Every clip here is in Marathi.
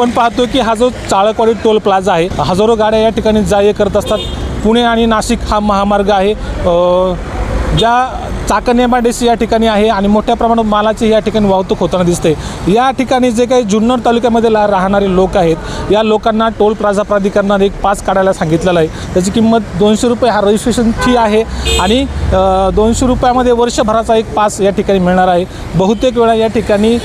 आपण पाहतो की हा जो चाळकवाडी टोल प्लाझा आहे हजारो गाड्या या ठिकाणी जा करत असतात. पुणे आणि नाशिक हा महामार्ग आहे. ज्या Chakan M I D C या ठिकाणी आहे आणि मोठ्या प्रमाणात मालाची या ठिकाणी वाहतूक होताना दिसते. या ठिकाणी जे काही जुन्नर तालुक्यामध्ये ला राहणारे लोक आहेत या लोकांना टोल प्लाझा प्राधिकरणाने एक पास काढायला सांगितलेलं आहे. त्याची किंमत दोनशे रुपये हा रजिस्ट्रेशन फी आहे आणि दोनशे रुपयामध्ये वर्षभराचा एक पास या ठिकाणी मिळणार आहे. बहुतेक वेळा या ठिकाणी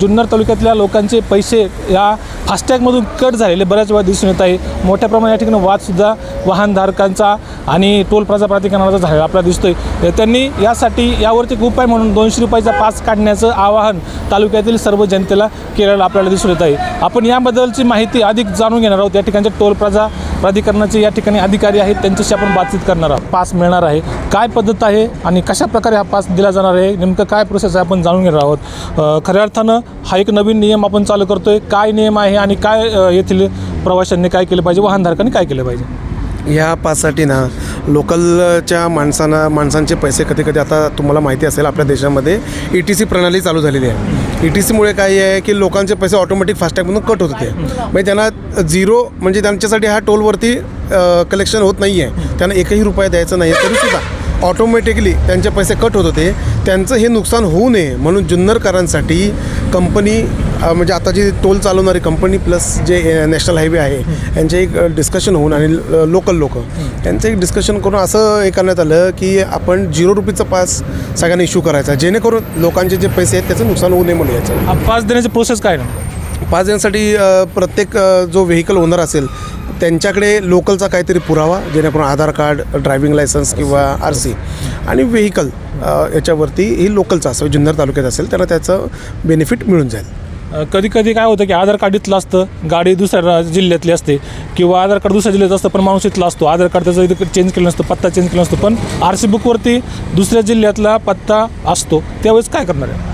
जुन्नर तालुक्यातल्या लोकांचे पैसे या फास्टॅगमधून कट झालेले बऱ्याच वेळा दिसून येत आहे. मोठ्या प्रमाणात या ठिकाणी वादसुद्धा वाहनधारकांचा आणि टोल प्लाझा प्राधिकरणाचा झालेला आपल्याला दिसतोय त्यांनी यासाठी यावरती एक उपाय म्हणून दोनशे रुपयाचा पास काढण्याचं आवाहन तालुक्यातील सर्व जनतेला केलेलं आपल्याला दिसून येत आहे. आपण याबद्दलची माहिती अधिक जाणून घेणार आहोत. या ठिकाणच्या टोल प्लाझा प्राधिकरणाचे या ठिकाणी अधिकारी आहेत. त्यांच्याशी आपण बातचीत करणार आहोत. पास मिळणार आहे. काय पद्धत आहे आणि कशा प्रकारे हा पास दिला जाणार आहे? नेमकं काय प्रोसेस आहे? आपण जाणून घेणार आहोत. खऱ्या अर्थानं हा एक नवीन नियम आपण चालू करतो आहे काय नियम आहे आणि काय येथील प्रवाशांनी काय केलं पाहिजे? वाहनधारकांनी काय केलं पाहिजे? ह्या पाससाठी ना लोकलच्या माणसांना माणसांचे पैसे कधी कधी आता तुम्हाला माहिती असेल आपल्या देशामध्ये ई टी सी प्रणाली चालू झालेली आहे. ई टी सीमुळे काय आहे की लोकांचे पैसे ऑटोमॅटिक फास्टॅगमधून कट होत होते. म्हणजे त्यांना झिरो म्हणजे त्यांच्यासाठी हा टोलवरती कलेक्शन होत नाही आहे त्यांना एकही रुपया द्यायचा नाही आहे तरीसुद्धा ऑटोमॅटिकली त्यांचे पैसे कट होत होते. त्यांचं हे नुकसान होऊ नये म्हणून जुन्नरकरांसाठी कंपनी म्हणजे आता जी टोल चालवणारी कंपनी प्लस जे नॅशनल हायवे आहे यांचे एक डिस्कशन होऊन आणि ल- लोकल लोक. यांचं एक डिस्कशन करून असं हे करण्यात आलं की आपण झिरो रुपीचा पास सगळ्यांना इश्यू करायचा. जेणेकरून लोकांचे जे पैसे आहेत त्याचं नुकसान होऊ नये म्हणून याचं हा पास देण्याची प्रोसेस काय ना? पास देण्यासाठी प्रत्येक जो व्हेकल ओनर असेल त्यांच्याकडे लोकलचा काहीतरी पुरावा जेणेकरून आधार कार्ड ड्रायव्हिंग लायसन्स किंवा आर सी आणि व्हेकल याच्यावरती ही लोकलचं असेल जुन्नर तालुक्यात असेल त्यांना त्याचं बेनिफिट मिळून जाईल. कधी कधी काय होतं की आधार कार्ड इथलं असतं गाडी दुसऱ्या जिल्ह्यातली असते किंवा आधार कार्ड दुसऱ्या जिल्ह्यात असतं पण माणूस इथला असतो. आधार कार्ड त्याचं इथं चेंज केलं नसतं पत्ता चेंज केला नसतो पण आर सी बुकवरती दुसऱ्या जिल्ह्यातला पत्ता असतो. त्यावेळेस काय करणार आहे?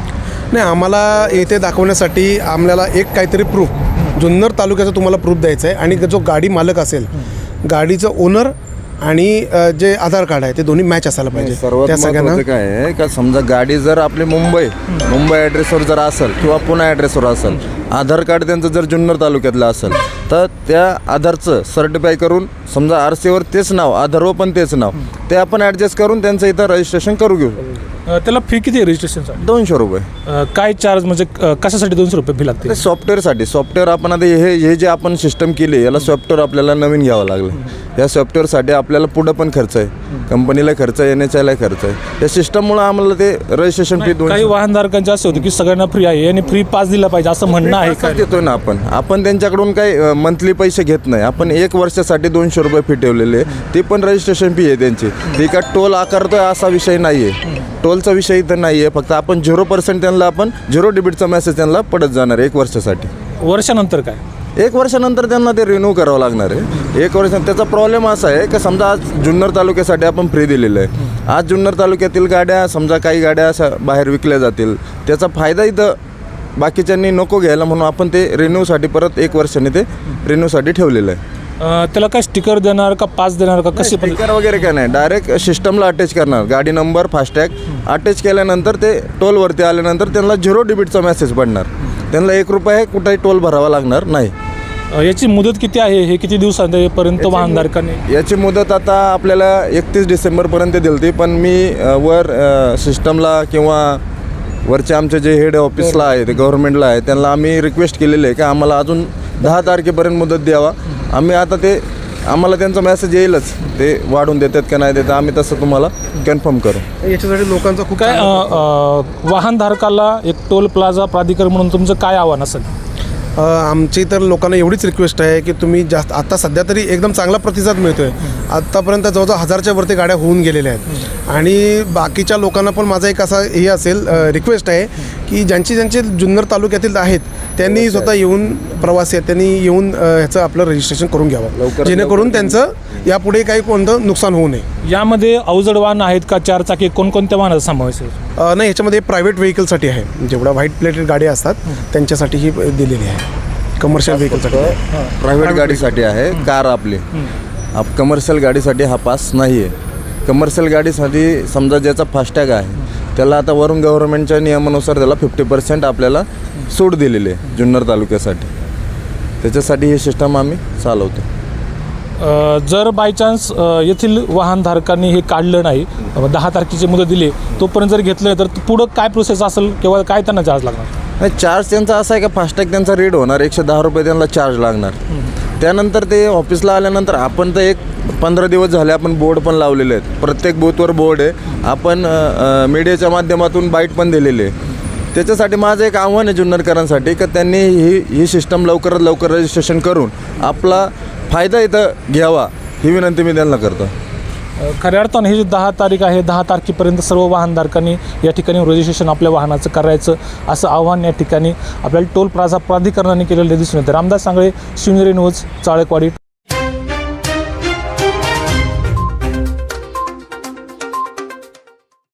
नाही आम्हाला येथे दाखवण्यासाठी आम्हाला एक काहीतरी प्रूफ जुन्नर तालुक्याचा तुम्हाला प्रूफ द्यायचा आहे आणि जो गाडी मालक असेल गाडीचं ओनर आणि अ, जे आधार कार्ड आहे ते दोन्ही मॅच असायला पाहिजे. सर्वात त्या सगळ्यांना महत्त्वाचं काय आहे का समजा गाडी जर आपली मुंबई मुंबई ॲड्रेसवर जर असेल किंवा पुणे ॲड्रेसवर असेल आधार कार्ड त्यांचं जर जुन्नर तालुक्यातलं असेल तर त्या आधारचं सर्टिफाय करून समजा आर सीवर तेच नाव आधारवर पण तेच नाव ते आपण ॲडजस्ट करून त्यांचं इथं रजिस्ट्रेशन करू घेऊ. अ, त्याला फी किती आहे रजिस्ट्रेशनचा दोनशे रुपये. काय चार्ज म्हणजे अ, कशासाठी दोनशे रुपये फी लागते? ते सॉफ्टवेअरसाठी सॉफ्टवेअर आपण आता हे हे जे आपण सिस्टम केली याला सॉफ्टवेअर आपल्याला नवीन घ्यावं लागलं. या सॉफ्टवेअरसाठी आपल्याला पुढं पण खर्च आहे. कंपनीला खर्च आहे एन एच आयला खर्च आहे. या सिस्टममुळं आम्हाला ते रजिस्ट्रेशन फी काही वाहनधारकांचे असे होते की सगळ्यांना फ्री आहे आणि फ्री पास दिला पाहिजे असं म्हणणं आहे काय? देतोय ना आपण. आपण त्यांच्याकडून काही मंथली पैसे घेत नाही. आपण एक वर्षासाठी दोनशे रुपये फी ठेवलेले आहे. ती पण रजिस्ट्रेशन फी आहे त्यांची. ती का टोल आकारतोय असा विषय नाही आहे टोलचा विषय इथं नाही आहे फक्त आपण झिरो पर्सेंट त्यांना आपण झिरो डेबिटचा मेसेज त्यांना पडत जाणार आहे एक वर्षासाठी. वर्षानंतर काय? एक वर्षानंतर त्यांना ते रिन्यू करावं लागणार आहे. एक वर्ष त्याचा प्रॉब्लेम असा आहे की समजा आज जुन्नर तालुक्यासाठी आपण फ्री दिलेलं आहे. आज जुन्नर तालुक्यातील गाड्या समजा काही गाड्या अशा बाहेर विकल्या जातील. त्याचा फायदा इथं बाकीच्यांनी नको घ्यायला म्हणून आपण ते रिन्यूसाठी परत एक वर्षाने ते रिन्यूसाठी ठेवलेलं आहे. अ, त्याला काय स्टिकर देणार का पास देणार का कशी पण स्टिकर वगैरे काय नाही. डायरेक्ट सिस्टमला अटॅच करणार. गाडी नंबर फास्टॅग अटॅच केल्यानंतर ते टोलवरती आल्यानंतर त्यांना झिरो डेबिटचा मेसेज पडणार. त्यांना एक रुपये कुठेही टोल भरावा लागणार नाही. अ, याची मुदत किती आहे? हे किती दिवसांपर्यंत वाहनधारकांनी याची मुदत आता आपल्याला एकतीस डिसेंबरपर्यंत दिली होती पण मी अ, वर अ, सिस्टमला किंवा वरचे आमचे जे हेड ऑफिसला आहे ते गव्हर्नमेंटला आहे त्यांना आम्ही रिक्वेस्ट केलेली आहे की आम्हाला अजून दहा तारखेपर्यंत मुदत द्यावा. आम्ही आता ते आम्हाला त्यांचा मेसेज येईलच. ते वाढून देतात का नाही देतात आम्ही तसं तुम्हाला कन्फर्म करू. याच्यासाठी लोकांचा खूप काय वाहनधारकाला एक टोल प्लाझा प्राधिकरण म्हणून तुमचं काय आव्हान असेल? आमची तर लोकांना एवढीच रिक्वेस्ट आहे की तुम्ही जास्त आता सध्या तरी एकदम चांगला प्रतिसाद मिळतो आहे आत्तापर्यंत जवळजवळ हजारच्या वरती गाड्या होऊन गेलेल्या आहेत. आणि बाकीच्या लोकांना पण माझा एक असा हे असेल रिक्वेस्ट आहे की ज्यांची ज्यांचे जुन्नर तालुक्यातील आहेत त्यांनी स्वतः येऊन प्रवासी आहेत त्यांनी येऊन ह्याचं आपलं रजिस्ट्रेशन करून घ्यावं. जेणेकरून त्यांचं यापुढे काही कोणतं नुकसान होऊ नये. यामध्ये अवजड वाहन आहेत का चार चाकी कोणकोणत्या वाहनाचा समावेश नाही ह्याच्यामध्ये प्रायव्हेट व्हेकलसाठी आहे. जेवढ्या व्हाईट प्लेटेड गाड्या असतात त्यांच्यासाठी ही दिलेली आहे. कमर्शियल व्हेकलसाठी प्रायव्हेट गाडीसाठी आहे कार आपली. आप कमर्शियल गाडीसाठी हा पास नाही आहे कमर्शियल गाडीसाठी समजा ज्याचा फास्टॅग आहे त्याला आता वरून गव्हर्नमेंटच्या नियमानुसार त्याला फिफ्टी पर्सेंट आपल्याला सूट दिलेली आहे जुन्नर तालुक्यासाठी. त्याच्यासाठी हे सिस्टम आम्ही चालवतो. अ, जर बाय चान्स येथील वाहनधारकांनी हे काढलं नाही अ, दहा तारखेची मुदत दिली तोपर्यंत जर घेतलं तर पुढं काय प्रोसेस असेल किंवा काय त्यांना चार्ज लागणार? नाही चार्ज त्यांचा असा आहे का फास्टॅग त्यांचा रेट होणार एकशे दहा रुपये त्यांना चार्ज लागणार. त्यानंतर ते ऑफिसला आल्यानंतर आपण तर एक पंधरा दिवस झाले आपण बोर्ड पण लावलेले आहेत. प्रत्येक बूथवर बोर्ड आहे. आपण मीडियाच्या माध्यमातून बाईट पण दिलेली आहे. त्याच्यासाठी माझं एक आव्हान आहे जुन्नरकरांसाठी का त्यांनी ही ही सिस्टम लवकरात लवकर रजिस्ट्रेशन करून आपला फायदा इथं घ्यावा ही विनंती मी त्यांना करतो. खऱ्या अर्थानं ही जी दहा तारीख आहे दहा तारखेपर्यंत सर्व वाहनधारकांनी या ठिकाणी रजिस्ट्रेशन आपल्या वाहनाचं करायचं असं आव्हान या ठिकाणी आपल्याला टोल प्लाझा प्राधिकरणाने केलेलं दिसून येतं. रामदास सांगळे शिवनेरी न्यूज चाळकवाडी